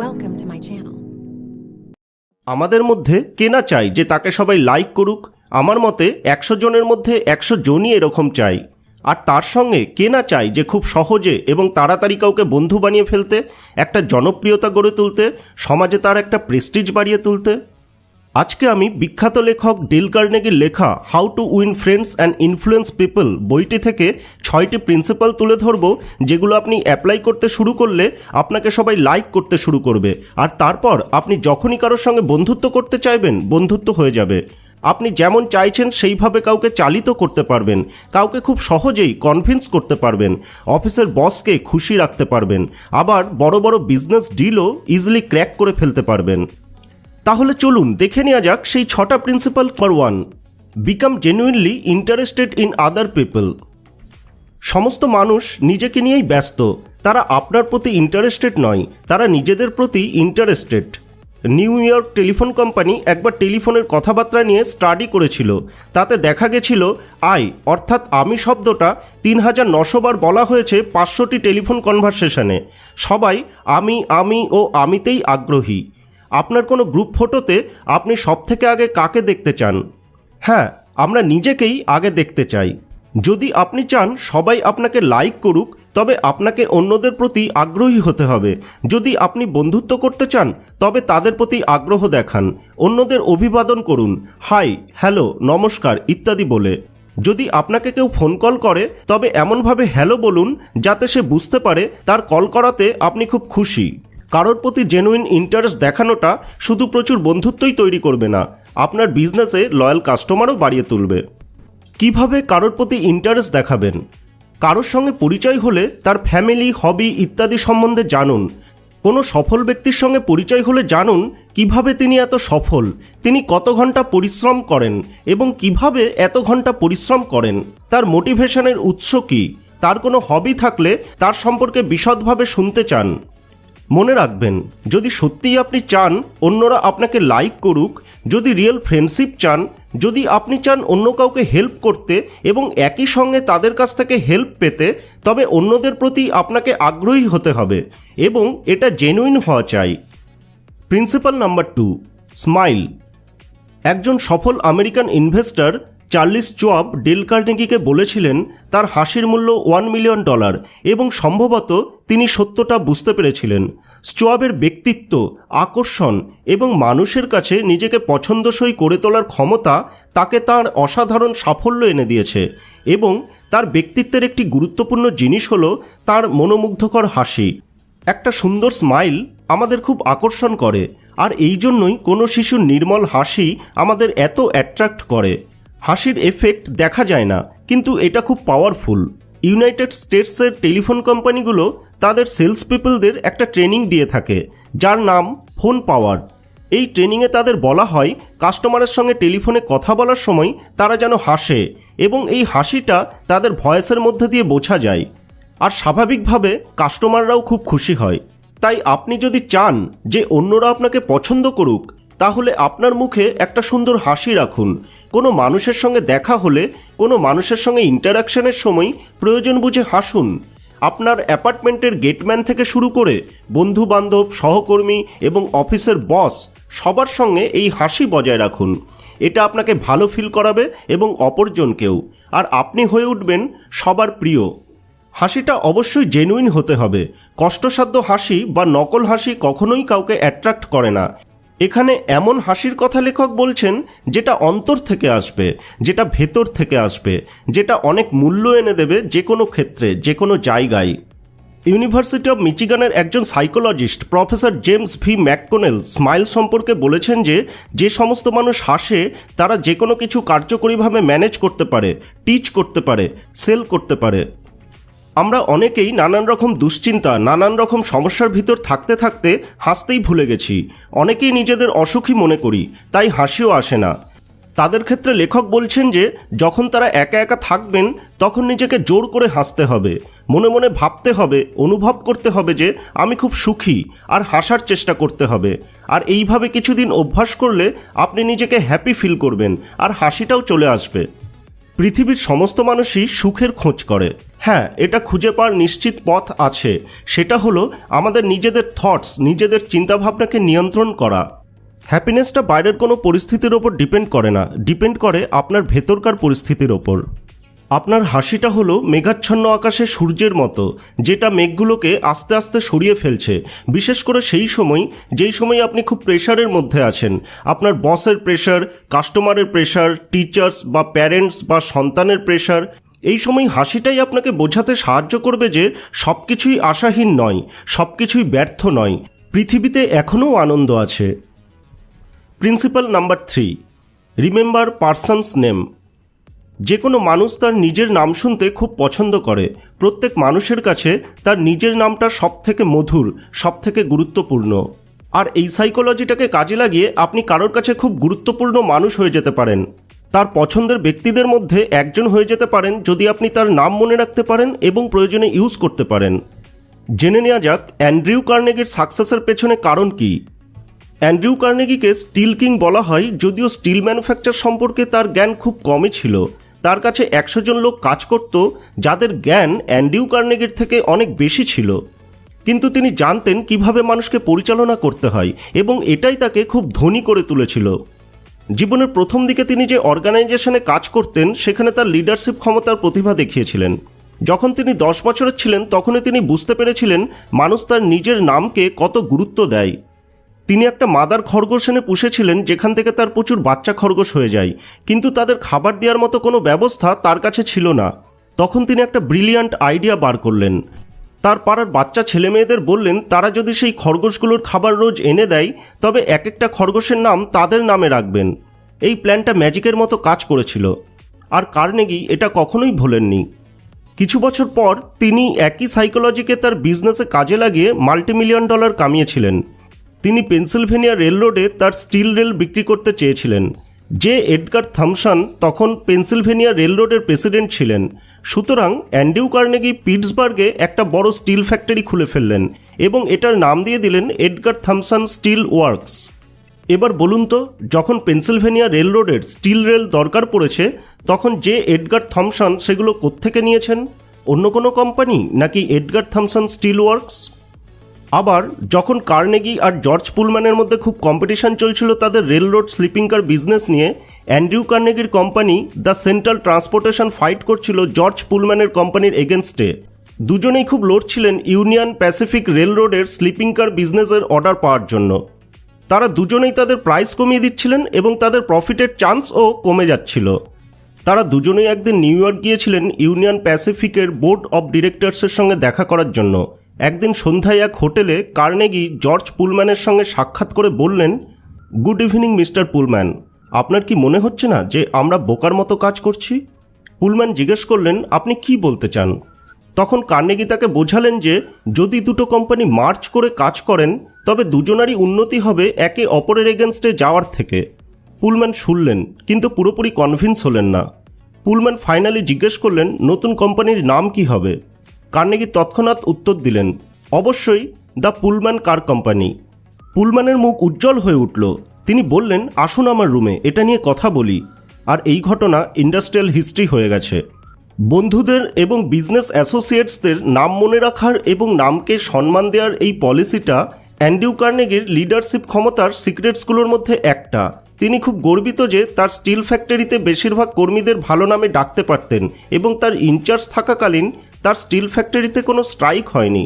Welcome to my channel. আমাদের মধ্যে কে না চাই যে তাকে সবাই লাইক করুক? আমার মতে একশো জনের মধ্যে একশো জনই এরকম চাই আর তার সঙ্গে কে না চাই যে খুব সহজে এবং তাড়াতাড়ি কাউকে বন্ধু বানিয়ে ফেলতে, একটা জনপ্রিয়তা গড়ে তুলতে, সমাজে তার একটা প্রেস্টিজ বাড়িয়ে তুলতে? আজকে আমি বিখ্যাত লেখক ডিল কার্নেগির লেখা how to win friends and influence people বইটি থেকে ছয়টি প্রিন্সিপাল তুলে ধরব, যেগুলো আপনি অ্যাপ্লাই করতে শুরু করলে আপনাকে সবাই লাইক করতে শুরু করবে। আর তারপর আপনি যখনই কারোর সঙ্গে বন্ধুত্ব করতে চাইবেন, বন্ধুত্ব হয়ে যাবে। আপনি যেমন চাইছেন, সেইভাবে কাউকে চালিত করতে পারবেন। কাউকে খুব সহজেই কনভিন্স করতে পারবেন। অফিসের বসকে খুশি রাখতে পারবেন। আবার বড় বড় বিজনেস ডিলও ইজিলি ক্র্যাক করে ফেলতে পারবেন। তাহলে চলুন দেখে নেওয়া যাক সেই ছটা principle number one become genuinely interested in other people সমস্ত মানুষ নিজেকে নিয়েই ব্যস্ত। তারা আপনার প্রতি ইন্টারেস্টেড নয়, তারা নিজেদের প্রতি interested New York telephone company একবার টেলিফোনের কথাবার্তা নিয়ে স্টাডি করেছিল। তাতে দেখা গেছিল আই অর্থাৎ আমি শব্দটা তিন হাজার নশো বার বলা হয়েছে পাঁচশোটি টেলিফোন কনভারসেশনে সবাই আমি আমি ও আমিতেই আগ্রহী। আপনার কোনো গ্রুপ ফটোতে আপনি সব থেকে আগে কাকে দেখতে চান? হ্যাঁ আমরা নিজেকেই আগে দেখতে চাই। যদি আপনি চান সবাই আপনাকে লাইক করুক, তবে আপনাকে অন্যদের প্রতি আগ্রহী হতে হবে। যদি আপনি বন্ধুত্ব করতে চান, তবে তাদের প্রতি আগ্রহ দেখান, অন্যদের অভিবাদন করুন, হাই, হ্যালো, নমস্কার ইত্যাদি বলে। যদি আপনাকে কেউ ফোন কল করে, তবে এমনভাবে হ্যালো বলুন, যাতে সে বুঝতে পারে তার কল করাতে আপনি খুব খুশি। কারোর প্রতি জেনুইন ইন্টারেস্ট দেখানোটা শুধু প্রচুর বন্ধুত্বই তৈরি করবে না, আপনার বিজনেসে লয়াল কাস্টমারও বাড়িয়ে তুলবে। কীভাবে কারোর প্রতি ইন্টারেস্ট দেখাবেন? কারোর সঙ্গে পরিচয় হলে তার ফ্যামিলি হবি ইত্যাদি সম্বন্ধে জানুন। কোনো সফল ব্যক্তির সঙ্গে পরিচয় হলে জানুন কীভাবে তিনি এত সফল, তিনি কত ঘণ্টা পরিশ্রম করেন এবং কীভাবে এত ঘণ্টা পরিশ্রম করেন, তার মোটিভেশনের উৎস কী, তার কোনো হবি থাকলে তার সম্পর্কে বিশদভাবে শুনতে চান। মনে রাখবেন, যদি সত্যিই আপনি চান অন্যরা আপনাকে লাইক করুক, যদি রিয়েল ফ্রেন্ডশিপ চান, যদি আপনি চান অন্য কাউকে হেল্প করতে এবং একই সঙ্গে তাদের কাছ থেকে হেল্প পেতে, তবে অন্যদের প্রতি আপনাকে আগ্রহী হতে হবে এবং এটা জেনুইন হওয়া চাই। প্রিন্সিপাল নাম্বার টু স্মাইল একজন সফল American investor Charles Schwab Dale কার্নেগিকে বলেছিলেন তার হাসির মূল্য ওয়ান মিলিয়ন ডলার এবং সম্ভবত তিনি সত্যটা বুঝতে পেরেছিলেন। স্টোয়াবের ব্যক্তিত্ব, আকর্ষণ এবং মানুষের কাছে নিজেকে পছন্দসই করে তোলার ক্ষমতা তাকে তার অসাধারণ সাফল্য এনে দিয়েছে এবং তার ব্যক্তিত্বের একটি গুরুত্বপূর্ণ জিনিস হলো তার মনোমুগ্ধকর হাসি। একটা সুন্দর স্মাইল আমাদের খুব আকর্ষণ করে, আর এই জন্যই কোনো শিশুর নির্মল হাসি আমাদের এত অ্যাট্রাক্ট করে। হাসির এফেক্ট দেখা যায় না, কিন্তু এটা খুব পাওয়ারফুল ইউনাইটেড স্টেটসের টেলিফোন কোম্পানিগুলো তাদের সেলস পিপলদের একটা ট্রেনিং দিয়ে থাকে, যার নাম ফোন পাওয়ার এই ট্রেনিংয়ে তাদের বলা হয় কাস্টমারের সঙ্গে টেলিফোনে কথা বলার সময় তারা যেন হাসে এবং এই হাসিটা তাদের ভয়েসের মধ্যে দিয়ে বোঝা যায়। আর স্বাভাবিকভাবে কাস্টমাররাও খুব খুশি হয়। তাই আপনি যদি চান যে অন্যরা আপনাকে পছন্দ করুক তাহলে আপনার মুখে একটা সুন্দর হাসি রাখুন। কোনো মানুষের সঙ্গে দেখা হলে, কোনো মানুষের সঙ্গে ইন্টারাকশনের সময় প্রয়োজন বুঝে হাসুন। আপনার অ্যাপার্টমেন্টের গেটম্যান থেকে শুরু করে বন্ধু বান্ধব সহকর্মী এবং অফিসের বস সবার সঙ্গে এই হাসি বজায় রাখুন। এটা আপনাকে ভালো ফিল করাবে এবং অপরজনকেও। আর আপনি হয়ে উঠবেন সবার প্রিয়। হাসিটা অবশ্যই জেনুইন হতে হবে। কষ্টসাধ্য হাসি বা নকল হাসি কখনোই কাউকে অ্যাট্রাক্ট করে না। এখানে এমন হাসির কথা লেখক বলছেন, যেটা অন্তর থেকে আসবে, যেটা ভেতর থেকে আসবে, যেটা অনেক মূল্য এনে দেবে যে কোনো ক্ষেত্রে, যে কোনো জায়গায়। ইউনিভার্সিটি অব মিচিগানের একজন psychologist, professor James V McConnell, smile সম্পর্কে বলেছেন যে যে সমস্ত মানুষ হাসে, তারা যে কোনো কিছু কার্যকরীভাবে ম্যানেজ করতে পারে, টিচ করতে পারে, সেল করতে পারে। আমরা অনেকেই নানান রকম দুশ্চিন্তা, নানান রকম সমস্যার ভিতর থাকতে থাকতে হাসতেই ভুলে গেছি। অনেকেই নিজেদের অসুখী মনে করি, তাই হাসিও আসে না। তাদের ক্ষেত্রে লেখক বলছেন যে, যখন তারা একা একা থাকবেন, তখন নিজেকে জোর করে হাসতে হবে। মনে মনে ভাবতে হবে, অনুভব করতে হবে যে, আমি খুব সুখী আর হাসার চেষ্টা করতে হবে। আর এইভাবে কিছুদিন অভ্যাস করলে আপনি নিজেকে হ্যাপি ফিল করবেন আর হাসিটাও চলে আসবে। পৃথিবীর সমস্ত মানুষই সুখের খোঁজ করে। হ্যাঁ এটা খুঁজে পাওয়ার নিশ্চিত পথ আছে। সেটা হলো আমাদের নিজেদের থটস নিজেদের চিন্তাভাবনাকে নিয়ন্ত্রণ করা। হ্যাপিনেসটা বাইরের কোনো পরিস্থিতির ওপর ডিপেন্ড করে না। ডিপেন্ড করে আপনার ভেতরকার পরিস্থিতির ওপর। আপনার হাসিটা হলো মেঘাচ্ছন্ন আকাশে সূর্যের মতো, যেটা মেঘগুলোকে আস্তে আস্তে সরিয়ে ফেলছে। বিশেষ করে সেই সময়, যেই সময় আপনি খুব প্রেশারের মধ্যে আছেন। আপনার বসের প্রেশার কাস্টমারের প্রেশার টিচার্স বা প্যারেন্টস বা সন্তানের প্রেশার এই সময় হাসিটাই আপনাকে বোঝাতে সাহায্য করবে যে সব কিছুই আশাহীন নয় সব কিছুই ব্যর্থ নয়, পৃথিবীতে এখনও আনন্দ আছে। Principle number three remember person's name যে কোনো মানুষ তার নিজের নাম শুনতে খুব পছন্দ করে। প্রত্যেক মানুষের কাছে তার নিজের নামটা সব থেকে মধুর সব থেকে গুরুত্বপূর্ণ। আর এই সাইকোলজিটাকে কাজে লাগিয়ে আপনি কারোর কাছে খুব গুরুত্বপূর্ণ মানুষ হয়ে যেতে পারেন। তার পছন্দের ব্যক্তিদের মধ্যে একজন হয়ে যেতে পারেন যদি আপনি তার নাম মনে রাখতে পারেন এবং প্রয়োজনে ইউজ করতে পারেন। জেনে নেওয়া যাক, অ্যান্ড্রিউ কার্নেগির সাকসেসের পেছনে কারণ কী? অ্যান্ড্রিউ কার্নেগিকে স্টিল কিং বলা হয় যদিও স্টিল ম্যানুফ্যাকচার সম্পর্কে তার জ্ঞান খুব কমই ছিল। তার কাছে একশো জন লোক কাজ করত, যাদের জ্ঞান অ্যান্ড্রিউ কার্নেগির থেকে অনেক বেশি ছিল। কিন্তু তিনি জানতেন কীভাবে মানুষকে পরিচালনা করতে হয় এবং এটাই তাকে খুব ধনী করে তুলেছিল। জীবনের প্রথম দিকে তিনি যে অর্গানাইজেশনে কাজ করতেন, সেখানে তার লিডারশিপ ক্ষমতার প্রতিভা দেখিয়েছিলেন। যখন তিনি দশ বছরের ছিলেন, তখনই তিনি বুঝতে পেরেছিলেন মানুষ তার নিজের নামকে কত গুরুত্ব দেয়। তিনি একটা মাদার খরগোশ এনে পুষেছিলেন, যেখান থেকে তার প্রচুর বাচ্চা খরগোশ হয়ে যায়। কিন্তু তাদের খাবার দেওয়ার মতো কোনো ব্যবস্থা তার কাছে ছিল না। তখন তিনি একটা ব্রিলিয়ান্ট আইডিয়া বার করলেন। তার পাড়ার বাচ্চা ছেলে মেয়েদের বললেন, তারা যদি সেই খরগোশগুলোর খাবার রোজ এনে দেয়, তবে এক একটা খরগোশের নাম তাদের নামে রাখবেন। এই প্ল্যানটা ম্যাজিকের মতো কাজ করেছিল। আর কার্নেগি এটা কখনোই ভোলেননি। কিছু বছর পর তিনি একই সাইকোলজিকে তার বিজনেসে কাজে লাগিয়ে মাল্টিমিলিয়ন ডলার কামিয়েছিলেন। তিনি পেনসিলভেনিয়া রেল রোডে তার স্টিল রেল বিক্রি করতে চেয়েছিলেন। যে এডগার থামসন তখন পেনসিলভেনিয়া রেল রোডের প্রেসিডেন্ট ছিলেন। সুতরাং অ্যান্ডিউ কার্নেগি পিটসবার্গে একটা বড় স্টিল ফ্যাক্টরি খুলে ফেললেন এবং এটার নাম দিয়ে দিলেন এডগার থামসান স্টিল ওয়ার্কস। এবার বলুন তো, যখন পেনসিলভেনিয়া রেল রোডের স্টিল রেল দরকার পড়েছে, তখন যে এডগার থমসন সেগুলো কোত্থেকে নিয়েছেন? অন্য কোনো কোম্পানি নাকি এডগার থমসন স্টিল ওয়ার্কস? আবার, যখন কার্নেগি আর জর্জ পুলম্যানের মধ্যে খুব কম্পিটিশন চলছিল তাদের rail road sleeping car business নিয়ে, Andrew কার্নেগির company the central transportation fight করছিল জর্জ পুলম্যানের কোম্পানির এগেনস্টে দুজনেই খুব লড়ছিলেন ইউনিয়ন প্যাসিফিক রেল রোডের স্লিপিং কার বিজনেসের অর্ডার পাওয়ার জন্য। তারা দুজনেই তাদের প্রাইস কমিয়ে দিচ্ছিলেন এবং তাদের প্রফিটের চান্সও কমে যাচ্ছিল। তারা দুজনেই একদিন নিউ ইয়র্ক গিয়েছিলেন ইউনিয়ন প্যাসিফিকের বোর্ড অব ডিরেক্টরসের সঙ্গে দেখা করার জন্য। একদিন সন্ধ্যায় এক হোটেলে কার্নেগি জর্জ পুলম্যানের সঙ্গে সাক্ষাৎ করে বললেন, গুড ইভিনিং, মিস্টার পুলম্যান। আপনার কি মনে হচ্ছে না যে আমরা বোকার মতো কাজ করছি? পুলম্যান জিজ্ঞেস করলেন, আপনি কি বলতে চান? তখন কার্নেগি তাকে বোঝালেন যে, যদি দুটো কোম্পানি মার্চ করে কাজ করেন, তবে দুজনারই উন্নতি হবে একে অপরের এগেনস্টে যাওয়ার থেকে। পুলম্যান শুনলেন, কিন্তু পুরোপুরি কনভিন্স হলেন না। পুলম্যান ফাইনালি জিজ্ঞেস করলেন, নতুন কোম্পানির নাম কি হবে? কার্নেগি তৎক্ষণাৎ উত্তর দিলেন, অবশ্যই, দ্য পুলম্যান কার কোম্পানি। পুলম্যানের মুখ উজ্জ্বল হয়ে উঠল। তিনি বললেন, আসুন আমার রুমে, এটা নিয়ে কথা বলি। আর এই ঘটনা ইন্ডাস্ট্রিয়াল হিস্ট্রি হয়ে গেছে। বন্ধুদের এবং বিজনেস অ্যাসোসিয়েটসদের নাম মনে রাখার এবং নামকে সম্মান দেওয়ার এই পলিসিটা অ্যান্ডিউ কার্নেগির লিডারশিপ ক্ষমতার সিক্রেটসগুলোর মধ্যে একটা। তিনি খুব গর্বিত যে তার স্টিল ফ্যাক্টরিতে বেশিরভাগ কর্মীদের ভালো নামে ডাকতে পারতেন এবং তার ইনচার্জ থাকাকালীন তার স্টিল ফ্যাক্টরিতে কোনো স্ট্রাইক হয়নি।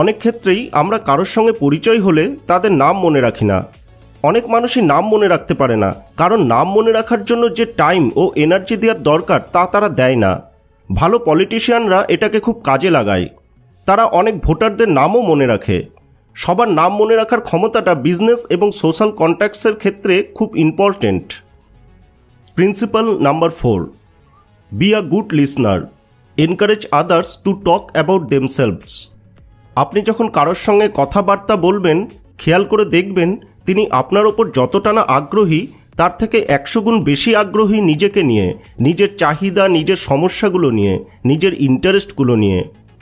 অনেক ক্ষেত্রেই আমরা কারোর সঙ্গে পরিচয় হলে তাদের নাম মনে রাখি না। অনেক মানুষই নাম মনে রাখতে পারে না, কারণ নাম মনে রাখার জন্য যে টাইম ও এনার্জি দেওয়ার দরকার তা তারা দেয় না। ভালো পলিটিশিয়ানরা এটাকে খুব কাজে লাগায়। তারা অনেক ভোটারদের নামও মনে রাখে। সবার নাম মনে রাখার ক্ষমতাটা বিজনেস এবং সোশ্যাল কন্ট্যাক্টসের ক্ষেত্রে খুব important principle number four be a good listener encourage others to talk about themselves আপনি যখন কারোর সঙ্গে কথাবার্তা বলবেন, খেয়াল করে দেখবেন তিনি আপনার ওপর যতটা না আগ্রহী, তার থেকে একশো গুণ বেশি আগ্রহী নিজেকে নিয়ে, নিজের চাহিদা, নিজের সমস্যাগুলো নিয়ে, নিজের ইন্টারেস্টগুলো নিয়ে।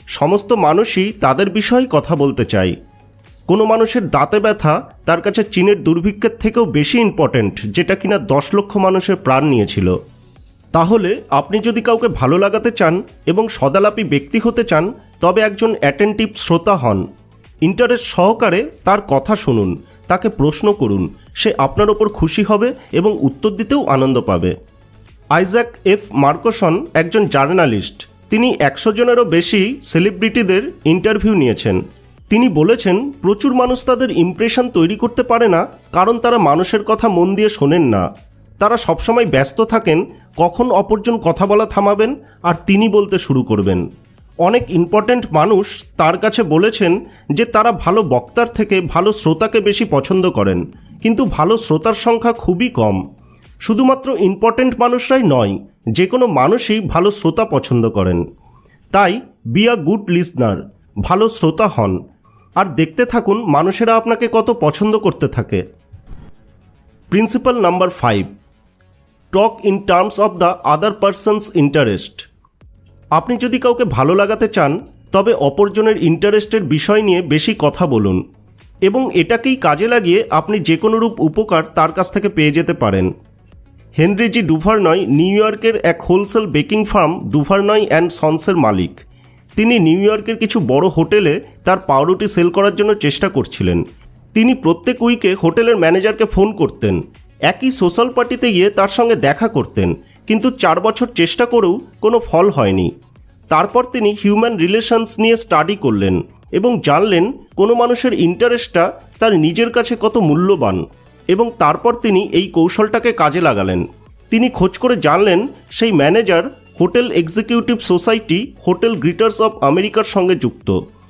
সমস্ত মানুষই তাদের বিষয়ে কথা বলতে চায়। কোনো মানুষের দাঁতে ব্যথা তার কাছে চীনের দুর্ভিক্ষের থেকেও বেশি ইম্পর্ট্যান্ট যেটা কিনা দশ লক্ষ মানুষের প্রাণ নিয়েছিল। তাহলে আপনি যদি কাউকে ভালো লাগাতে চান এবং সদালাপী ব্যক্তি হতে চান, তবে একজন অ্যাটেন্টিভ শ্রোতা হন। ইন্টারেস্ট সহকারে তার কথা শুনুন, তাকে প্রশ্ন করুন, সে আপনার ওপর খুশি হবে এবং উত্তর দিতেও আনন্দ পাবে। আইজ্যাক এফ মার্কসন একজন জার্নালিস্ট, তিনি একশো জনেরও বেশি সেলিব্রিটিদের ইন্টারভিউ নিয়েছেন। তিনি বলেছেন, প্রচুর মানুষ তাদের ইমপ্রেশন তৈরি করতে পারে না, কারণ তারা মানুষের কথা মন দিয়ে শোনেন না। তারা সবসময় ব্যস্ত থাকেন, কখন অপরজন কথা বলা থামাবেন, আর তিনি বলতে শুরু করবেন। অনেক ইম্পর্ট্যান্ট মানুষ তার কাছে বলেছেন যে তারা ভালো বক্তার থেকে ভালো শ্রোতাকে বেশি পছন্দ করেন, কিন্তু ভালো শ্রোতার সংখ্যা খুবই কম। শুধুমাত্র ইম্পর্ট্যান্ট মানুষরাই নয়, যে কোনো মানুষই ভালো শ্রোতা পছন্দ করেন। তাই বি আ গুড লিসনার ভালো শ্রোতা হন। আর দেখতে থাকুন, মানুষেরা আপনাকে কত পছন্দ করতে থাকে। Principle number five talk in terms of the other person's interest আপনি যদি কাউকে ভালো লাগাতে চান, তবে অপরজনের ইন্টারেস্টের বিষয় নিয়ে বেশি কথা বলুন। এবং এটাকেই কাজে লাগিয়ে আপনি যে কোনো রূপ উপকার তার কাছ থেকে পেয়ে যেতে পারেন। হেনরিজি ডুভারনয় নিউ ইয়র্কের এক wholesale baking firm Duvernoy and সন্সের মালিক। তিনি নিউ ইয়র্কের কিছু বড় হোটেলে তার পাউরুটি সেল করার জন্য চেষ্টা করছিলেন। তিনি প্রত্যেক উইকে হোটেলের ম্যানেজারকে ফোন করতেন। একই সোশ্যাল পার্টিতে গিয়ে তার সঙ্গে দেখা করতেন, কিন্তু চার বছর চেষ্টা করেও কোনো ফল হয়নি। তারপর তিনি হিউম্যান রিলেশনস নিয়ে স্টাডি করলেন এবং জানলেন কোনো মানুষের ইন্টারেস্টটা তার নিজের কাছে কত মূল্যবান এবং তারপর তিনি এই কৌশলটাকে কাজে লাগালেন। তিনি খোঁজ করে জানলেন, সেই manager hotel executive society hotel greeters of আমেরিকার সঙ্গে যুক্ত।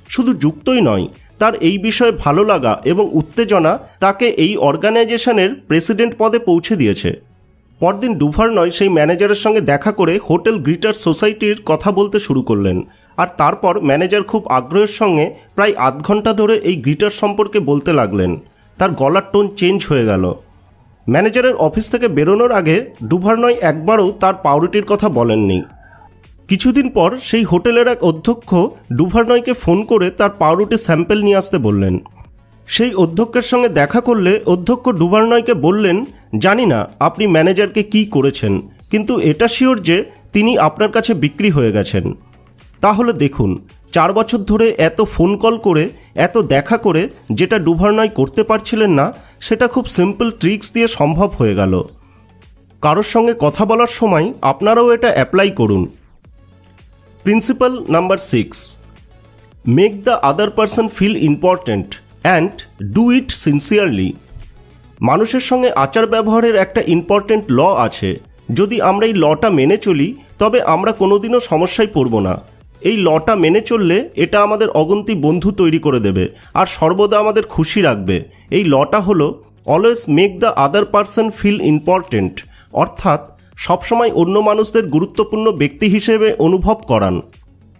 শুধু যুক্তই নয়, তার এই বিষয়ে ভালো লাগা এবং উত্তেজনা তাকে এই অর্গানাইজেশনের প্রেসিডেন্ট পদে পৌঁছে দিয়েছে। পরদিন ডুভার নয় সেই ম্যানেজারের সঙ্গে দেখা করে হোটেল গ্রিটার সোসাইটির কথা বলতে শুরু করলেন। আর তারপর ম্যানেজার খুব আগ্রহের সঙ্গে প্রায় আধ ঘণ্টা ধরে এই গ্রিটার সম্পর্কে বলতে লাগলেন। তার গলার টোন চেঞ্জ হয়ে গেল। ম্যানেজারের অফিস থেকে বেরোনোর আগে ডুভার নয় একবারও তার পাউরুটির কথা বলেননি। কিছুদিন পর সেই হোটেলের এক অধ্যক্ষ ডুভারনয়কে ফোন করে তার পাউরুটি স্যাম্পেল নিয়ে আসতে বললেন। সেই অধ্যক্ষের সঙ্গে দেখা করলে অধ্যক্ষ ডুভারনয়কে বললেন, জানি না আপনি ম্যানেজারকে কি করেছেন, কিন্তু এটা শিওর যে তিনি আপনার কাছে বিক্রি হয়ে গেছেন। তাহলে দেখুন, চার বছর ধরে এত ফোন কল করে, এত দেখা করে যেটা ডুভারনয় করতে পারছিলেন না, সেটা খুব সিম্পল ট্রিক্স দিয়ে সম্ভব হয়ে গেল। কারোর সঙ্গে কথা বলার সময় আপনারাও এটা অ্যাপ্লাই করুন। Principle number six make the other person feel important and do it sincerely মানুষের সঙ্গে আচার ব্যবহারের একটা ইম্পর্ট্যান্ট ল আছে। যদি আমরা এই লটা মেনে চলি, তবে আমরা কোনোদিনও সমস্যায় পড়ব না। এই লটা মেনে চললে এটা আমাদের অগন্তি বন্ধু তৈরি করে দেবে আর সর্বদা আমাদের খুশি রাখবে। এই লটা হলো always make the other person feel important অর্থাৎ সবসময় অন্য মানুষদের গুরুত্বপূর্ণ ব্যক্তি হিসেবে অনুভব করান।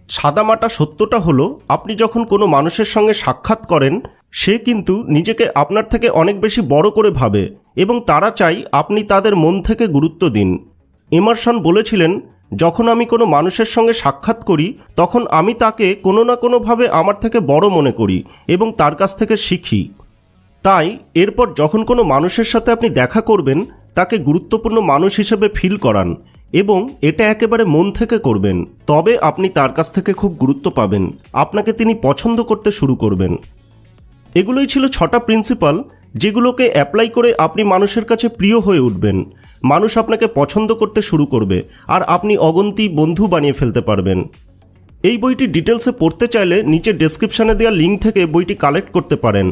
সাদামাটা সত্যটা হলো, আপনি যখন কোনো মানুষের সঙ্গে সাক্ষাৎ করেন, সে কিন্তু নিজেকে আপনার থেকে অনেক বেশি বড় করে ভাবে এবং তারা চাই আপনি তাদের মন থেকে গুরুত্ব দিন। এমারসন বলেছিলেন, যখন আমি কোনো মানুষের সঙ্গে সাক্ষাৎ করি, তখন আমি তাকে কোনো না কোনোভাবে আমার থেকে বড় মনে করি এবং তার কাছ থেকে শিখি। তাই এরপর যখন কোনো মানুষের সাথে আপনি দেখা করবেন, তাকে গুরুত্বপূর্ণ মানুষ হিসেবে ফিল করান এবং এটা একেবারে মন থেকে করবেন। তবে আপনি তার কাছ থেকে খুব গুরুত্ব পাবেন। আপনাকে তিনি পছন্দ করতে শুরু করবেন। এগুলোই ছিল ছটা প্রিন্সিপাল যেগুলোকে অ্যাপ্লাই করে আপনি মানুষের কাছে প্রিয় হয়ে উঠবেন। মানুষ আপনাকে পছন্দ করতে শুরু করবে আর আপনি অগন্তি বন্ধু বানিয়ে ফেলতে পারবেন। এই বইটি ডিটেলসে পড়তে চাইলে নিচে ডেসক্রিপশানে দেওয়া লিঙ্ক থেকে বইটি কালেক্ট করতে পারেন।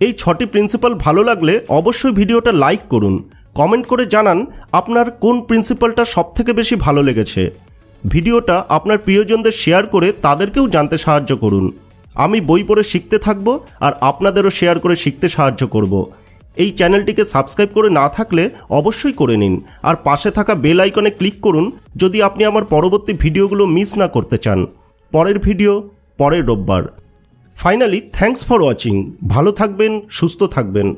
এই ছটি প্রিন্সিপাল ভালো লাগলে অবশ্যই ভিডিওটা লাইক করুন। কমেন্ট করে জানান আপনার কোন প্রিন্সিপালটা সবথেকে বেশি ভালো লেগেছে। ভিডিওটা আপনার প্রিয়জনদের শেয়ার করে তাদেরকেও জানতে সাহায্য করুন। আমি বই পড়ে শিখতে থাকব আর আপনাদেরও শেয়ার করে শিখতে সাহায্য করব। এই চ্যানেলটিকে সাবস্ক্রাইব করে না থাকলে অবশ্যই করে নিন আর পাশে থাকা বেল আইকনে ক্লিক করুন যদি আপনি আমার পরবর্তী ভিডিওগুলো মিস না করতে চান। পরের ভিডিও পরের রোববার। ফাইনালি থ্যাংকস ফর ওয়াচিং ভালো থাকবেন সুস্থ থাকবেন।